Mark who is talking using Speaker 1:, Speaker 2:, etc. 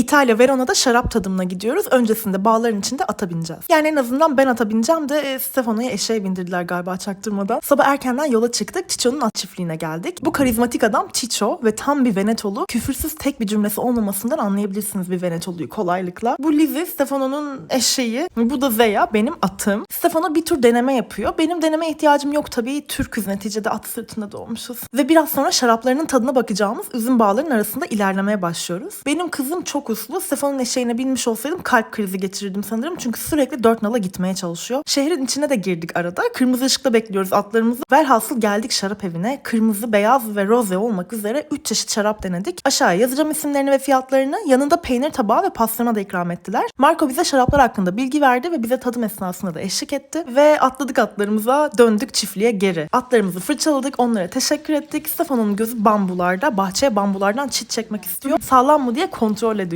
Speaker 1: İtalya Verona'da şarap tadımına gidiyoruz. Öncesinde bağların içinde ata bineceğiz. Yani en azından ben ata bineceğim de e, Stefano'yu eşeğe bindirdiler galiba çaktırmadan. Sabah erkenden yola çıktık. Çiço'nun at çiftliğine geldik. Bu karizmatik adam Çiço ve tam bir Venetolu. Küfürsüz tek bir cümlesi olmamasından anlayabilirsiniz bir Venetolu'yu kolaylıkla. Bu Lizzie Stefano'nun eşeği. Bu da Zeya benim atım. Stefano bir tur deneme yapıyor. Benim deneme ihtiyacım yok tabii. Türküz neticede at sırtında doğmuşuz. Ve biraz sonra şaraplarının tadına bakacağımız üzüm bağların arasında ilerlemeye başlıyoruz. Benim kızım çok uslu. Stefano'nun eşeğine binmiş olsaydım kalp krizi geçirirdim sanırım. Çünkü sürekli dört nala gitmeye çalışıyor. Şehrin içine de girdik arada. Kırmızı ışıkta bekliyoruz atlarımızı. Velhasıl geldik şarap evine. Kırmızı, beyaz ve roze olmak üzere 3 çeşit şarap denedik. Aşağıya yazacağım isimlerini ve fiyatlarını. Yanında peynir tabağı ve pastırma da ikram ettiler. Marco bize şaraplar hakkında bilgi verdi ve bize tadım esnasında da eşlik etti. Ve atladık atlarımıza döndük çiftliğe geri. Atlarımızı fırçaladık onlara teşekkür ettik. Stefano'nun gözü bambularda. Bahçeye bambulardan çit çekmek istiyor. Sağlam mı diye kontrol ediyor.